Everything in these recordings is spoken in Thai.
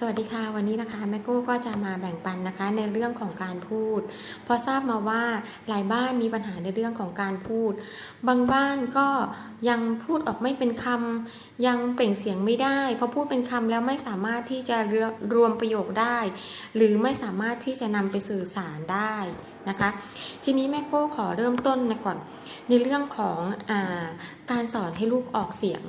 สวัสดีค่ะ วันนี้นะคะแม่โก้ก็จะมาแบ่งปันนะคะ ในเรื่องของการพูดเพอทราบมาว่าหลายบ้านมีปัญหาในเรื่องของการพูด บางบ้านก็ยังพูดออกไม่เป็นคำยังเปล่งเสียงไม่ได้พอพูดเป็นคำแล้วไม่สามารถที่จะรรวมประโยคได้ หรือไม่สามารถที่จะนำไปสื่อสารได้นะคะ ทีนี้แม่โก้ขอเริ่มต้นนะก่อน ในเรื่องของอาการสอนให้ลูกออกเสียง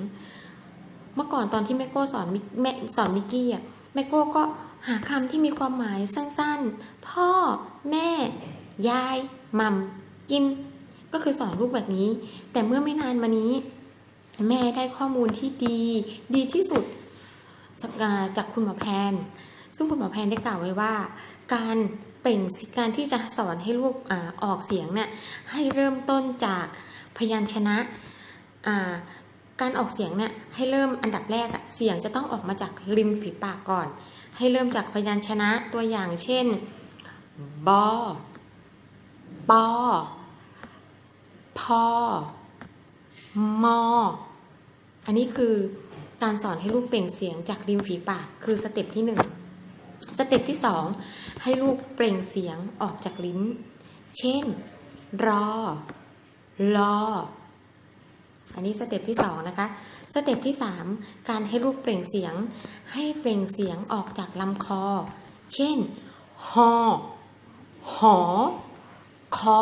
เมื่อก่อนตอนที่แม่โก้สอนมิแม่สอนมิกกี้อะ แม่โก้ก็หาคำที่มีความหมายสั้นๆ พ่อ แม่ ยายมัมกิน ก็คือสอนลูกแบบนี้ แต่เมื่อไม่นานมานี้ แม่ได้ข้อมูลที่ดี ดีที่สุดจากจากคุณหมอแพน ซึ่งคุณหมอแพนได้กล่าวไว้ว่า การเปล่งสียงการที่จะสอนให้ลูกอออกเสียงเนี่ยให้เริ่มต้นจากพยัญชนะอ่า การออกเสียงเนี่ยให้เริ่มอันดับแรกอะเสียงจะต้องออกมาจากริมฝีปากก่อน ให้เริ่มจากพยัญชนะตัวอย่างเช่นบอปอพอมอ อันนี้คือการสอนให้ลูกเปล่งเสียงจากริมฝีปากคือสเต็ปที่หนึ่งสเต็ปที่สองให้ลูกเปล่งเสียงออกจากลิ้น เช่น รอ ลอ อันนี้สเต็ปที่สองนะคะ สเต็ปที่สามการให้ลูกเปล่งเสียง ให้เปล่งเสียงออกจากลำคอ เช่นหอหอ คอ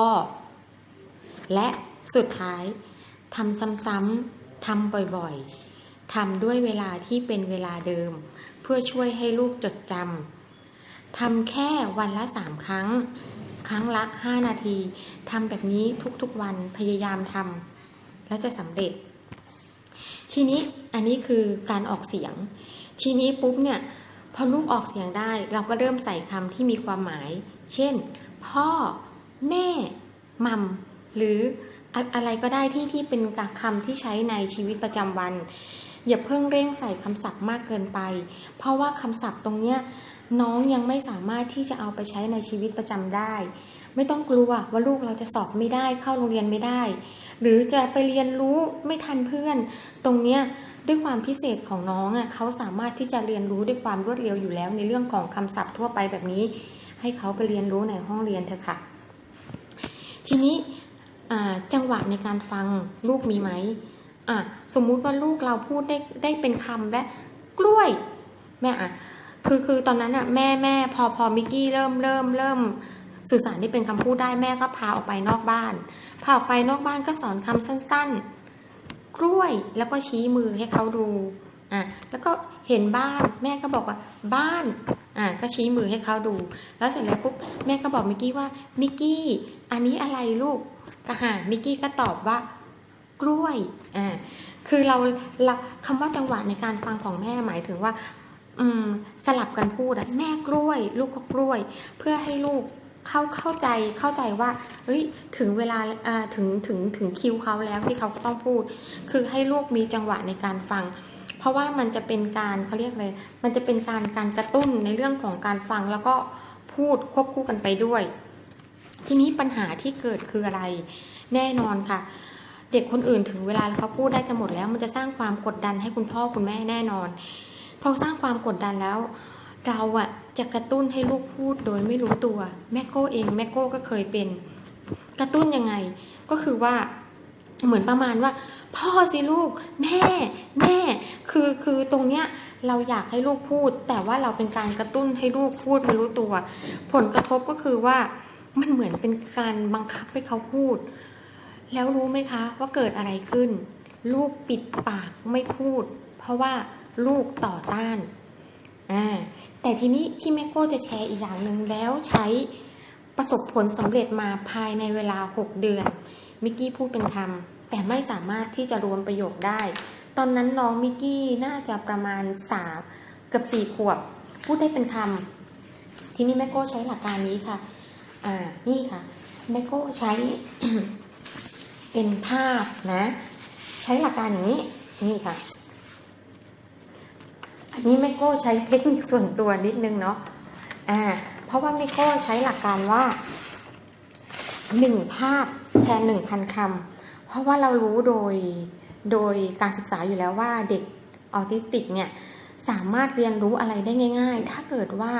และสุดท้ายทำซ้ำๆทำบ่อยๆทำด้วยเวลาที่เป็นเวลาเดิม เพื่อช่วยให้ลูกจดจำทำแค่วันละสามครั้ง ครั้งละห้านาทีทำแบบนี้ทุกๆวันพยายามทำ แล้วจะสำเร็จ ทีนี้อันนี้คือการออกเสียง ทีนี้ปุ๊บเนี่ยพอลูกออกเสียงได้เราก็เริ่มใส่คำที่มีความหมาย เช่น พ่อ แม่มัมหรืออะอะไรก็ได้ที่ที่เป็นคำที่ใช้ในชีวิตประจำวัน อย่าเพิ่งเร่งใส่คำศัพท์มากเกินไป เพราะว่าคำศัพท์ตรงเนี้ยน้องยังไม่สามารถที่จะเอาไปใช้ในชีวิตประจำได้ ไม่ต้องกลัวว่าลูกเราจะสอบไม่ได้เข้าโรงเรียนไม่ได้ หรือจะไปเรียนรู้ไม่ทันเพื่อน ตรงเนี้ยด้วยความพิเศษของน้องอะเขาสามารถที่จะเรียนรู้ด้วยความรวดเร็วอยู่แล้ว ในเรื่องของคำศัพท์ทั่วไปแบบนี้ ให้เขาไปเรียนรู้ในห้องเรียนเถอะค่ะ ทีนี้จังหวะในการฟังลูกมีไหมอะสมมุติว่าลูกเราพูดได้ได้เป็นคำและกล้วย แม่อะคือคือตอนนั้นอะแม่แม่พอพอมิกกี้เริ่มเริ่มเริ่มสื่อสารที่เป็นคำพูดได้แม่ก็พาออกไปนอกบ้าน พาออกไปนอกบ้านก็สอนคำสั้นๆ กล้วยแล้วก็ชี้มือให้เขาดูอะแล้วก็เห็นบ้านแม่ก็บอกว่าบ้านอะก็ชี้มือให้เขาดู แล้วเสร็จแล้วปุ๊บแม่ก็บอกมิกกี้ว่ามิกกี้อันนี้อะไรลูกก็หามิกกี้ก็ตอบว่ากล้วยอ่าคือเราเราคำว่าจังหวะในการฟังของแม่หมายถึงว่า อืม สลับกันพูดอะแม่กล้วย ลูกก็กล้วย เพื่อให้ลูก เข้าเข้าใจเข้าใจว่าเฮ้ยถึงเวลาถึงถึงถึงคิวเขาแล้วที่เขาต้องพูด คือให้ลูกมีจังหวะในการฟัง เพราะว่ามันจะเป็นการเขาเรียกเลย มันจะเป็นการการกระตุ้นในเรื่องของการฟังแล้วก็พูดควบคู่กันไปด้วย ทีนี้ปัญหาที่เกิดคืออะไร แน่นอนค่ะ เด็กคนอื่นถึงเวลาแล้วเขาพูดได้กันหมดแล้ว มันจะสร้างความกดดันให้คุณพ่อคุณแม่แน่นอนพอสร้างความกดดันแล้ว เราอะจะกระตุ้นให้ลูกพูดโดยไม่รู้ตัวแม่โก้เองแม่โก้ก็เคยเป็น กระตุ้นยังไง ก็คือว่าเหมือนประมาณว่า พ่อสิลูก แม่ แม่ คือคือตรงเนี้ยเราอยากให้ลูกพูด แต่ว่าเราเป็นการกระตุ้นให้ลูกพูดไม่รู้ตัว ผลกระทบก็คือว่ามันเหมือนเป็นการบังคับให้เขาพูด แล้วรู้ไหมคะว่าเกิดอะไรขึ้น ลูกปิดปากไม่พูด เพราะว่าลูกต่อต้านอ่า แต่ทีนี้ที่แม่โก้จะแชร์อีกอย่างหนึ่งแล้วใช้ประสบผลสำเร็จมาภายในเวลา 6 เดือน มิกกี้พูดเป็นคำแต่ไม่สามารถที่จะรวมประโยคได้ ตอนนั้นน้องมิกกี้น่าจะประมาณสามเกือบสี่ขวบ พูดได้เป็นคำทีนี้แม่โก้ใช้หลักการนี้ค่ะ อ่า นี่ค่ะแม่โก้ใช้เป็นภาพนะ ใช้หลักการอย่างนี้ นี่ค่ะ อันนี้แม่โก้ใช้เทคนิคส่วนตัวนิดนึงเนาะอ่าเพราะว่าแม่โก้ใช้หลักการว่าหนึ่งภาพแทนหนึ่งพันคำเพราะว่าเรารู้โดยโดยการศึกษาอยู่แล้วว่าเด็กออทิสติกเนี่ยสามารถเรียนรู้อะไรได้ง่าย ๆ ถ้าเกิดว่า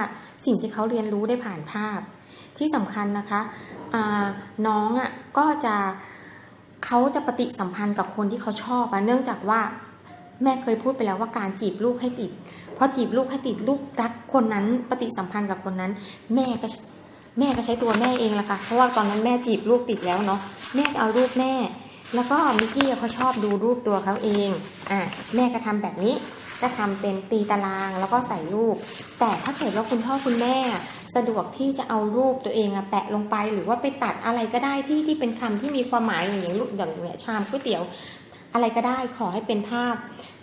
สิ่งที่เขาเรียนรู้ได้ผ่านภาพ ที่สำคัญนะคะน้องอะก็จะเขาจะปฏิสัมพันธ์กับคนที่เขาชอบอะเนื่องจากว่า แม่เคยพูดไปแล้วว่าการจีบลูกให้ติดพอจีบลูกให้ติดลูกรักคนนั้นปฏิสัมพันธ์กับคนนั้น แม่ก็แม่ก็ใช้ตัวแม่เองละค่ะเพราะว่าตอนนั้นแม่จีบลูกติดแล้วเนาะแม่เอารูปแม่ แล้วก็มิกกี้เขาชอบดูรูปตัวเขาเองอ่าแม่ก็ทำแบบนี้ก็ทำเป็นตีตารางแล้วก็ใส่รูป แต่ถ้าเกิดว่าคุณพ่อคุณแม่สะดวกที่จะเอารูปตัวเองอะแปะลงไป หรือว่าไปตัดอะไรก็ได้ที่ที่เป็นคำที่มีความหมายอย่างอย่างรูปอย่างเนี่ยชามก๋วยเตี๋ยว อะไรก็ได้ขอให้เป็นภาพ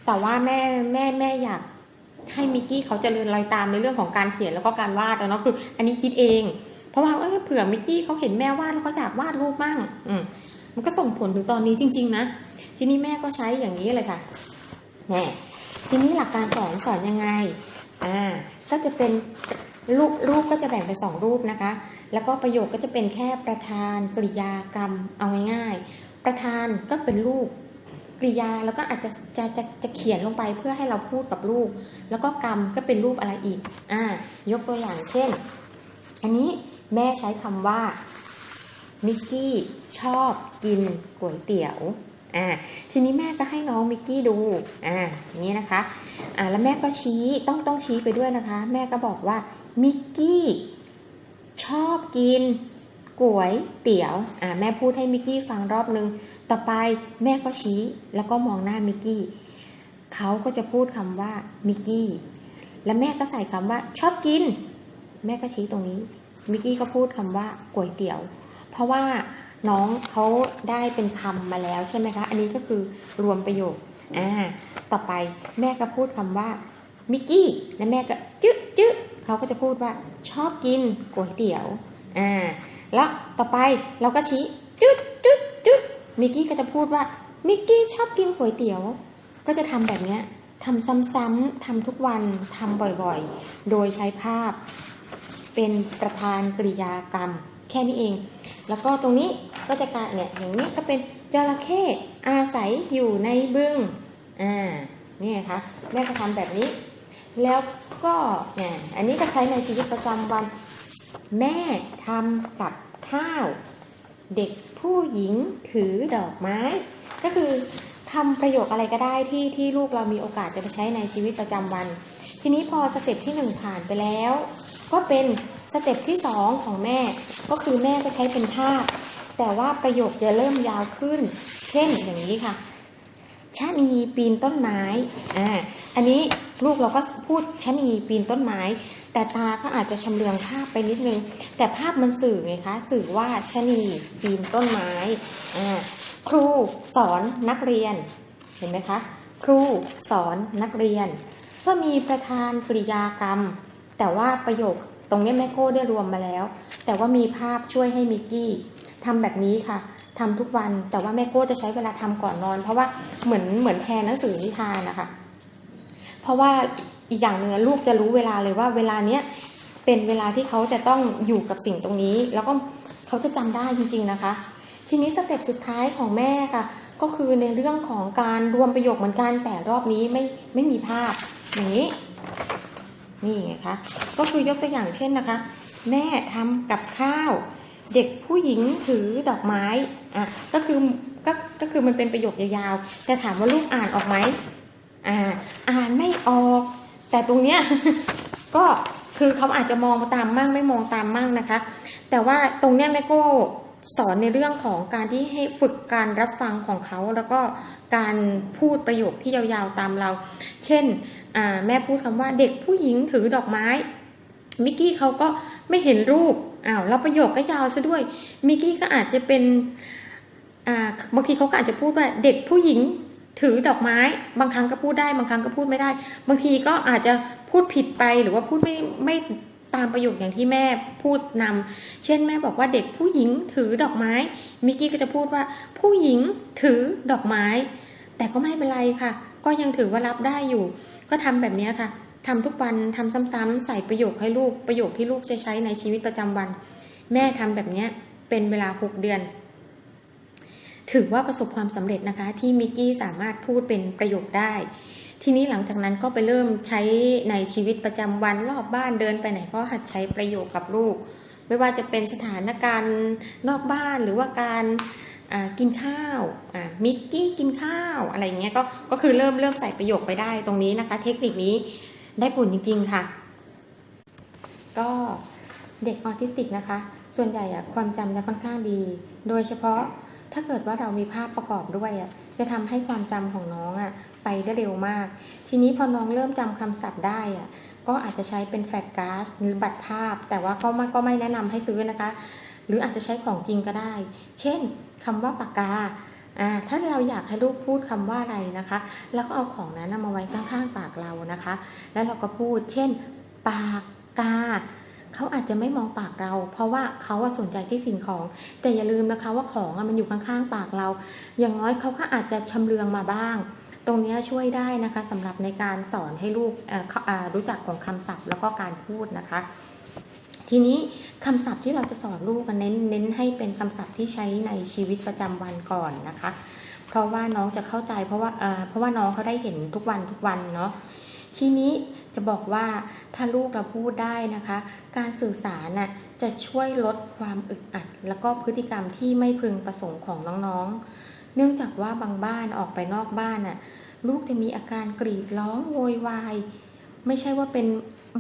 แต่ว่าแม่แม่แม่อยากให้มิกกี้เขาเจริญรอยตามในเรื่องของการเขียนแล้วก็การวาดแล้วเนาะคืออันนี้คิดเอง เพราะว่าเออเผื่อมิกกี้เขาเห็นแม่วาดแล้วเขาอยากวาดรูปบ้างอืมมันก็ส่งผลถึงตอนนี้จริง ๆ นะ ทีนี้แม่ก็ใช้อย่างนี้เลยค่ะแน่ทีนี้หลักการสอนสอนยังไงอ่าก็จะเป็นรูปรูปก็จะแบ่งเป็นสองรูปนะคะ แล้วก็ประโยคก็จะเป็นแค่ประธานกริยากรรมเอาง่ายๆประธานก็เป็นรูป กริยาแล้วก็อาจจะจะจะจะเขียนลงไปเพื่อให้เราพูดกับลูก แล้วก็กรรมก็เป็นรูปอะไรอีก อ่า ยกตัวอย่างเช่น อันนี้แม่ใช้คำว่ามิกกี้ชอบกินก๋วยเตี๋ยวอ่าทีนี้แม่ก็ให้น้องมิกกี้ดูอ่านี้นะคะอ่าแล้วแม่ก็ชี้ต้องต้องชี้ไปด้วยนะคะ แม่ก็บอกว่ามิกกี้ชอบกิน ก๋วยเตี๋ยวอ่าแม่พูดให้มิกกี้ฟังรอบนึง ต่อไปแม่ก็ชี้แล้วก็มองหน้ามิกกี้เขาก็จะพูดคำว่ามิกกี้แล้วแม่ก็ใส่คำว่าชอบกิน แม่ก็ชี้ตรงนี้มิกกี้ก็พูดคำว่าก๋วยเตี๋ยว เพราะว่าน้องเขาได้เป็นคำมาแล้วใช่ไหมคะ อันนี้ก็คือรวมประโยคอ่าต่อไปแม่ก็พูดคำว่ามิกกี้และแม่ก็จึ๊จึ๊เขาก็จะพูดว่าชอบกินก๋วยเตี๋ยวอ่า แล้วต่อไปเราก็ชี้จึ๊จึ๊จึ๊มิกกี้ก็จะพูดว่ามิกกี้ชอบกินก๋วยเตี๋ยว ก็จะทำแบบเนี้ยทำซ้ำๆทำทุกวันทำบ่อยๆ โดยใช้ภาพ เป็นประธานกริยากรรม แค่นี้เอง แล้วก็ตรงนี้ก็จะกลายเนี่ยอย่างนี้ก็เป็นจระเข้อาศัยอยู่ในบึงอ่านี่ไงคะแม่ก็ทำแบบนี้ แล้วก็เนี่ยอันนี้ก็ใช้ในชีวิตประจำวัน แม่ทำกับข้าว เด็กผู้หญิงถือดอกไม้ ก็คือทำประโยคอะไรก็ได้ที่ที่ลูกเรามีโอกาสจะไปใช้ในชีวิตประจำวัน ทีนี้พอสเต็ปที่หนึ่งผ่านไปแล้ว ก็เป็นสเต็ปที่สองของแม่ ก็คือแม่ก็ใช้เป็นภาพแต่ว่าประโยคจะเริ่มยาวขึ้น เช่นอย่างนี้ค่ะ ชะนีปีนต้นไม้อ่าอันนี้ลูกเราก็พูดชะนีปีนต้นไม้ แต่ตาก็อาจจะชำเลืองภาพไปนิดนึง แต่ภาพมันสื่อไงคะ สื่อว่าชะนีปีนต้นไม้อ่าครูสอนนักเรียน เห็นไหมคะ ครูสอนนักเรียน ก็มีประธานกริยากรรม แต่ว่าประโยคตรงนี้แม่โก้ได้รวมมาแล้ว แต่ว่ามีภาพช่วยให้มิกกี้ทำแบบนี้ค่ะ ทำทุกวัน แต่ว่าแม่โก้จะใช้เวลาทำก่อนนอน เพราะว่าเหมือนเหมือนแทนหนังสือนิทานนะคะ เพราะว่าอีกอย่างหนึ่งลูกจะรู้เวลาเลยว่าเวลาเนี้ยเป็นเวลาที่เขาจะต้องอยู่กับสิ่งตรงนี้ แล้วก็เขาจะจำได้จริง ๆนะคะ ทีนี้สเต็ปสุดท้ายของแม่ค่ะ ก็คือในเรื่องของการรวมประโยคเหมือนกันแต่รอบนี้ไม่ไม่มีภาพอย่างนี้นี่ไงคะก็คือยกตัวอย่างเช่นนะคะ แม่ทำกับข้าว เด็กผู้หญิงถือดอกไม้อะก็คือก็ก็คือมันเป็นประโยคยาวๆ แต่ถามว่าลูกอ่านออกไหมอ่าอ่านไม่ออก แต่ตรงเนี้ยก็คือเขาอาจจะมองตามมั่งไม่มองตามมั่งนะคะ แต่ว่าตรงเนี้ยแม่โก้สอนในเรื่องของการที่ให้ฝึกการรับฟังของเขา แล้วก็การพูดประโยคที่ยาวๆตามเรา เช่นอ่าแม่พูดคำว่าเด็กผู้หญิงถือดอกไม้มิกกี้เขาก็ไม่เห็นรูป อ้าวแล้วประโยคก็ยาวซะด้วยมิกกี้ก็อาจจะเป็นอ่าบางทีเขาก็อาจจะพูดว่าเด็กผู้หญิงถือดอกไม้ บางครั้งก็พูดได้ บางครั้งก็พูดไม่ได้ บางทีก็อาจจะพูดผิดไปหรือว่าพูดไม่ไม่ตามประโยคอย่างที่แม่พูดนำเช่นแม่บอกว่าเด็กผู้หญิงถือดอกไม้ มิกกี้ก็จะพูดว่าผู้หญิงถือดอกไม้ แต่ก็ไม่เป็นไรค่ะ ก็ยังถือว่ารับได้อยู่ ก็ทำแบบนี้ค่ะ ทำทุกวันทำซ้ำๆใส่ประโยคให้ลูกประโยคที่ลูกจะใช้ในชีวิตประจำวัน แม่ทำแบบนี้เป็นเวลา 6 เดือน ถือว่าประสบความสำเร็จนะคะ ที่มิกกี้สามารถพูดเป็นประโยคได้ ทีนี้หลังจากนั้นก็ไปเริ่มใช้ในชีวิตประจำวันรอบบ้านเดินไปไหนก็หัดใช้ประโยคกับลูก ไม่ว่าจะเป็นสถานการณ์นอกบ้านหรือว่าการกินข้าวมิกกี้กินข้าวอะไรอย่างเงี้ยก็ก็คือเริ่มเริ่มใส่ประโยคไปได้ตรงนี้นะคะ เทคนิคนี้ ได้ผลจริง ๆ ค่ะ ก็เด็กออทิสติกนะคะ ส่วนใหญ่อะความจำจะค่อนข้างดี โดยเฉพาะถ้าเกิดว่าเรามีภาพประกอบด้วยอะจะทำให้ความจำของน้องอะไปได้เร็วมาก ทีนี้พอน้องเริ่มจำคำศัพท์ได้อะก็อาจจะใช้เป็นแฟลชการ์ดหรือบัตรภาพ แต่ว่าก็ไม่ก็ไม่แนะนำให้ซื้อนะคะ หรืออาจจะใช้ของจริงก็ได้ เช่นคำว่าปากกา อ่าถ้าเราอยากให้ลูกพูดคำว่าอะไรนะคะแล้วก็เอาของนั้นมาไว้ข้างๆปากเรานะคะ แล้วเราก็พูด เช่น ปากกาเขาอาจจะไม่มองปากเรา เพราะว่าเขาสนใจที่สิ่งของ แต่อย่าลืมนะคะว่าของมันอยู่ข้างๆปากเรา อย่างน้อยเขาก็อาจจะชำเลืองมาบ้าง ตรงนี้ช่วยได้นะคะสำหรับในการสอนให้ลูกรู้จักของคำศัพท์แล้วก็การพูดนะคะ ทีนี้คำศัพท์ที่เราจะสอนลูกเน้นเน้นให้เป็นคำศัพท์ที่ใช้ในชีวิตประจำวันก่อนนะคะ เพราะว่าน้องจะเข้าใจเพราะว่าเออเพราะว่าน้องเขาได้เห็นทุกวันทุกวันเนาะทีนี้จะบอกว่าถ้าลูกเราพูดได้นะคะ การสื่อสารน่ะจะช่วยลดความอึดอัด แล้วก็พฤติกรรมที่ไม่พึงประสงค์ของน้องๆ เนื่องจากว่าบางบ้านออกไปนอกบ้านน่ะลูกจะมีอาการกรีดร้องโวยวาย ไม่ใช่ว่าเป็น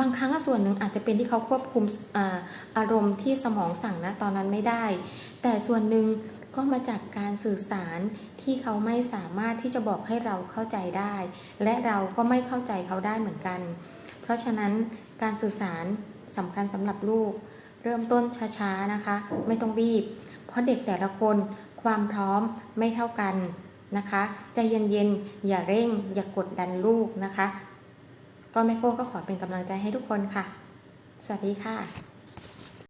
บางครั้งส่วนหนึ่งอาจจะเป็นที่เขาควบคุมอาอารมณ์ที่สมองสั่งนะตอนนั้นไม่ได้ แต่ส่วนหนึ่งก็มาจากการสื่อสารที่เขาไม่สามารถที่จะบอกให้เราเข้าใจได้ และเราก็ไม่เข้าใจเขาได้เหมือนกัน เพราะฉะนั้นการสื่อสารสำคัญสำหรับลูก เริ่มต้นช้าๆนะคะ ไม่ต้องรีบ เพราะเด็กแต่ละคนความพร้อมไม่เท่ากันนะคะใจเย็นๆอย่าเร่ง อย่ากกดดันลูกนะคะ ก็แม่โก้ก็ขอเป็นกำลังใจให้ทุกคนค่ะ สวัสดีค่ะ